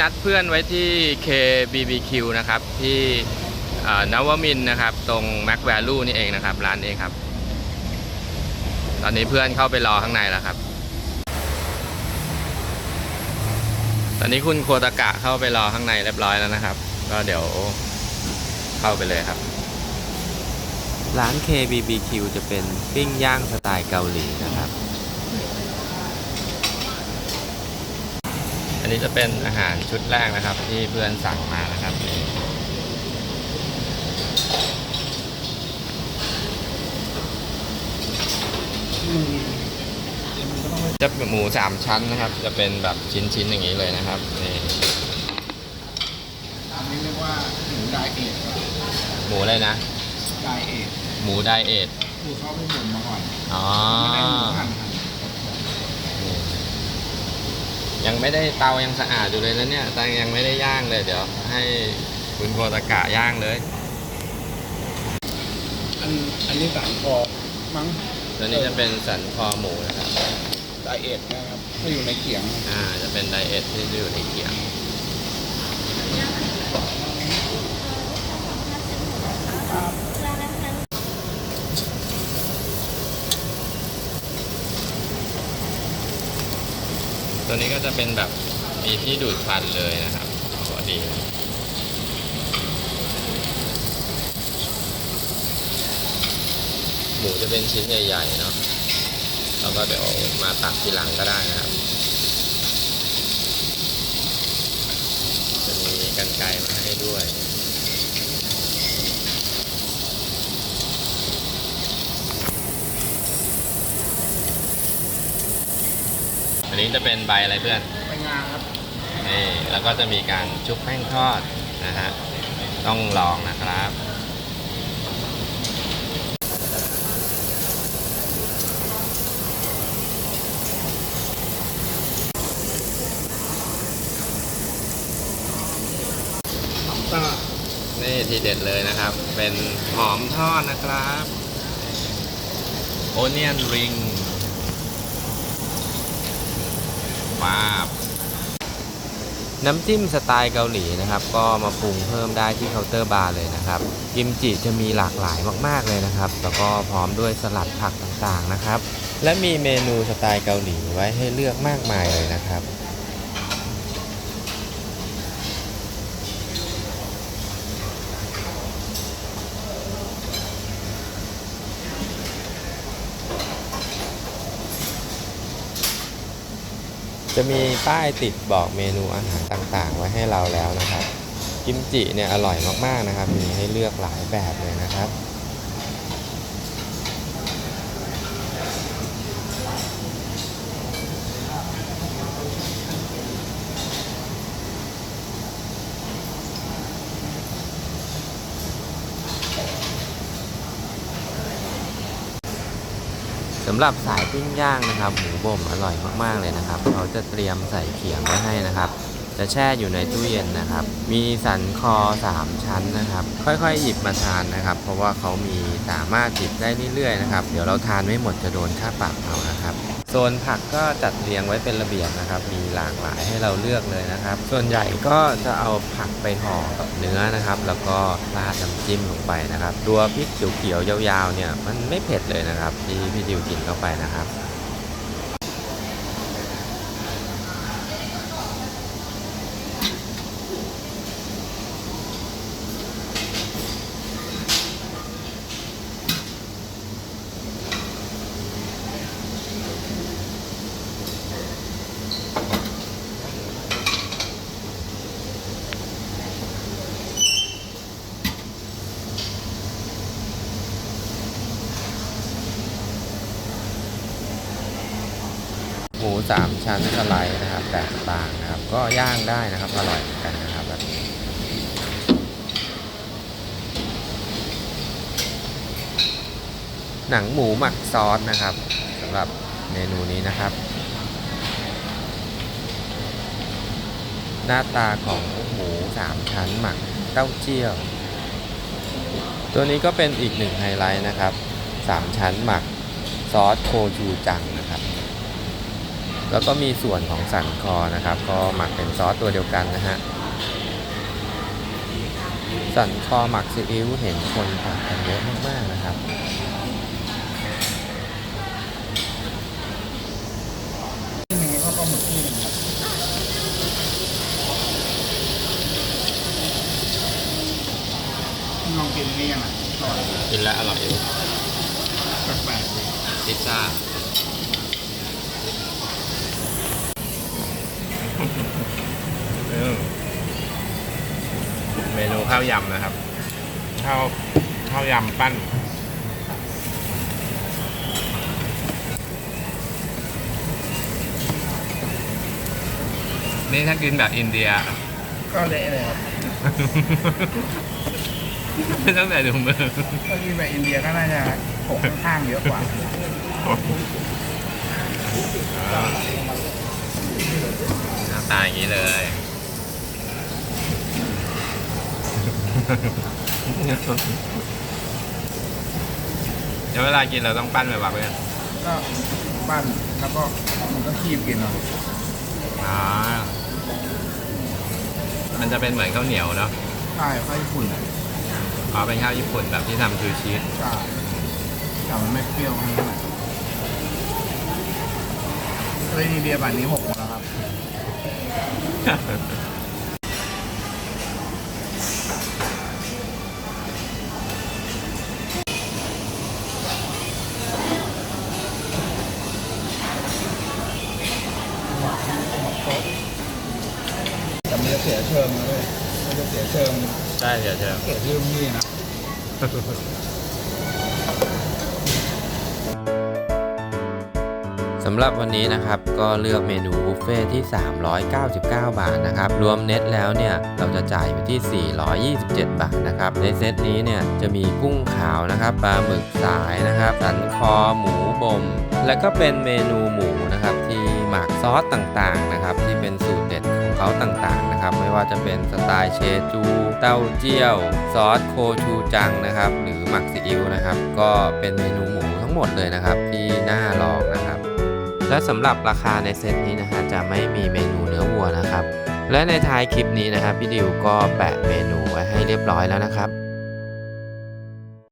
นัดเพื่อนไว้ที่ KBBQ นะครับ ที่นวมินนะครับ ตรง Mac Value นี่เองนะครับ ร้านนี้ครับ ตอนนี้เพื่อนเข้าไปรอข้างในแล้วครับ ตอนนี้คุณโคตากะเข้าไปรอข้างในเรียบร้อยแล้วนะครับ ก็เดี๋ยวเข้าไปเลยครับ ร้าน KBBQ จะเป็นปิ้งย่างสไตล์เกาหลีนะครับ อันนี้จะเป็นอาหารชุดแรกนะครับ ที่เพื่อนสั่งมานะครับนี่จะเป็นหมูสามชั้นนะครับ จะเป็นแบบชิ้นๆอย่างนี้เลยนะครับนี่อันนี้เรียกว่าหมูไดเอทครับหมูอะไรนะไดเอทหมูไดเอทคือเขาไม่หมุนมาก่อนอ๋อไม่ได้หมูหั่นหั่น ยังไม่ได้เตายังสะอาดอยู่เลยนะเนี่ยตังยังไม่ได้ย่างเลยเดี๋ยว ให้คุณโคตากะย่างเลย อันอันนี้สามคอมั้งตัวนี้จะเป็นสันคอหมูนะครับไดเอทนะครับก็อยู่ในเขียง อ่า จะเป็นไดเอทที่อยู่ในเขียง ตัวนี้ก็จะเป็นแบบมีที่ดูดควันเลยนะครับพอดีหมูจะเป็นชิ้นใหญ่ๆเนาะแล้วก็เดี๋ยวมาตักทีหลังก็ได้นะครับ จะมีกันไกมาให้ด้วย อั นนี้จะเป็นใบอะไรเพื่อนไปงาครับ นี่ แล้วก็จะมีการชุบแป้งทอดนะฮะ ต้องลองนะครับตานี่ทีเด็ดเลยนะครับ เป็นหอมทอดนะครับ โอเนียนริงว้าบ น้ำจิ้มสไตล์เกาหลีนะครับ ก็มาปรุงเพิ่มได้ที่เคาน์เตอร์บาร์เลยนะครับ กิมจิจะมีหลากหลายมากๆเลยนะครับ แล้วก็พร้อมด้วยสลัดผักต่างๆนะครับ และมีเมนูสไตล์เกาหลีไว้ให้เลือกมากมายเลยนะครับ จะมีป้ายติดบอกเมนูอาหารต่างๆ ไว้ให้เราแล้วนะครับ กิมจิเนี่ยอร่อยมากๆนะครับ มีให้เลือกหลายแบบเลยนะครับ สำหรับสายปิ้งย่างนะครับหมูบ่มอร่อยมากๆเลยนะครับ เขาจะเตรียมใส่เขียงไว้ให้นะครับ จะแช่อยู่ในตู้เย็นนะครับ มีสันคอ 3 ชั้นนะครับ ค่อยๆหยิบมาทานนะครับ เพราะว่าเขามีสามารถหยิบได้เรื่อยๆนะครับ เดี๋ยวเราทานไม่หมดจะโดนค่าปรับเอานะครับ ซนผักก็จัดเรียงไว้เป็นระเบียบนะครับ มีหลากหลายให้เราเลือกเลยนะครับ ส่วนใหญ่ก็จะเอาผักไปห่อกับเนื้อนะครับ แล้วก็ราดน้ำจิ้มลงไปนะครับ ตัวพริกเขียวๆยาวๆเนี่ยมันไม่เผ็ดเลยนะครับ ที่พี่ดิวกินเข้าไปนะครับ ห มูสามชั้นสไลด์นะครับแบบบางนะครับ ก็ย่างได้นะครับอร่อยเหมือนกันนะครับแบบนี้หนังหมูหมักซอสนะครับสำหรับเมนูนี้นะครับ หน้าตาของหมูสามชั้นหมักเต้าเจี้ยว ตัวนี้ก็เป็นอีกหนึ่งไฮไลท์นะครับสามชั้นหมักซอสโคจูจังนะครับ แล้วก็มีส่วนของสันคอนะครับ ก็หมักเป็นซอสตัวเดียวกันนะฮะสันคอหมักซีอิ๊วเห็นคนสั่งกันเยอะมากๆนะครับที่นี้เขาก็หมึกที่หนึงครับลองกินนี่ยังไงอร่อยกินแล้วอร่อยอยู่แปลกๆเลยพิซซ่า อืมเมนู ข้าวยำนะครับ ข้าวข้าวยำปั้น นี่ถ้ากินแบบอินเดีย ก็เละเลยครับไม่ต้องแต่ถุงมือถ้ากินแบบอินเดียก็น่าจะหกข้างๆเยอะกว่าหน้าตาอย่างนี้เลย เดี๋ยวเวลากินเราต้องปั้นไปบักเลยก็ปั้นแล้วก็มันก็คีบกินเอาอ๋อมันจะเป็นเหมือนข้าวเหนียวเนาะใช่ข้าวญี่ปุ่นอะอ๋อเป็นข้าวญี่ปุ่นแบบที่ทำชูชีสใช่แต่มันไม่เปรี้ยวมากเท่าไหร่เลยนีเดียบันนี้หกหมดแล้วครับ เสียเชิงใช่เดี๋ยวเชิญเสียชื่อพี่นะ สำหรับวันนี้นะครับก็เลือกเมนูบุฟเฟ่ที่ 399 บาทนะครับ รวมเน็ตแล้วเนี่ย เราจะจ่ายอยู่ที่ 427 บาทนะครับ ในเซตนี้เนี่ย จะมีกุ้งขาวนะครับปลาหมึกสายนะครับ สันคอหมูบ่มและก็เป็นเมนูหมูนะครับ ที่หมักซอสต่างๆนะครับ ที่เป็นสูตรเด็ดของ เขาต่างๆนะครับ ไม่ว่าจะเป็นสไตล์เชจู เต้าเจี้ยว ซอสโคชูจังนะครับ หรือหมักซีอิ๊วนะครับ ก็เป็นเมนูหมูทั้งหมดเลยนะครับที่น่าลองนะครับ และสำหรับราคาในเซตนี้นะฮะจะไม่มีเมนูเนื้อวัวนะครับ และในท้ายคลิปนี้นะครับพี่ดิวก็แปะเมนูไว้ให้เรียบร้อยแล้วนะครับ